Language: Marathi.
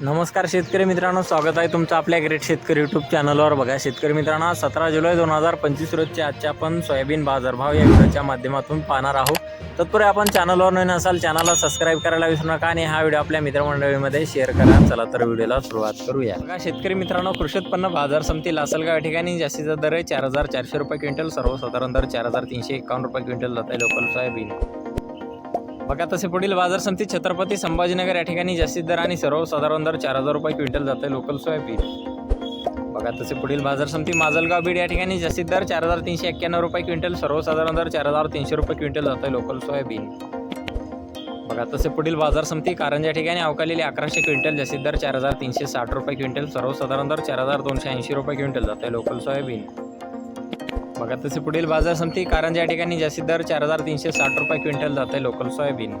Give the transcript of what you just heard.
नमस्कार शेतकरी मित्रांनो स्वागत आहे तुमचं आपल्या ग्रेट शेतकरी यूट्यूब चॅनलवर बघा शेतकरी मित्रांनो सतरा जुलै दोन हजार पंचवीस रोजच्या आजच्या आपण सोयाबीन बाजारभाव या व्हिडिओच्या माध्यमातून पाहणार आहोत. तत्पूर्वी आपण चॅनलवर नवीन असाल चॅनलला सबस्क्राईब करायला विसरू नका आणि हा व्हिडिओ आपल्या मित्रमंडळीमध्ये शेअर करा. चला तर व्हिडिओला सुरुवात करूया. बघा शेतकरी मित्रांनो कृषी उत्पन्न बाजार समिती लासलगाव या ठिकाणी जास्तीचा दर आहे चार हजार चारशे रुपये क्विंटल सर्वसाधारण दर चार हजार तीनशे एकावन्न रुपये क्विंटल जात आहे लोकल सोयाबीन. बघा तसे पुढील बाजार समिती छत्रपती संभाजीनगर या ठिकाणी जास्तीत दर आणि सर्वसाधारण दर चार हजार रुपये क्विंटल जाते लोकल सोयाबीन. बघा तसे पुढील बाजार समिती माजलगाव बीड या ठिकाणी जास्तीत दर चार हजार तीनशे एक्क्याण्णव रुपये क्विंटल सर्वसाधारण दर चार हजार तीनशे रुपये क्विंटल जाते लोकल सोयाबीन. बघा तसे पुढील बाजार समिती कारंजा या ठिकाणी अवकालेली अकराशे क्विंटल जास्तीत दर चार हजार तीनशे साठ रुपये क्विंटल सर्वसाधारण दर चार हजार दोनशे ऐंशी रुपये क्विंटल जाते लोकल सोयाबीन. बघा तसे पुढील बाजार समिती कारंजा या ठिकाणी जास्तीत दर चार हजार तीनशे साठ रुपये क्विंटल जाते लोकल सोयाबीन.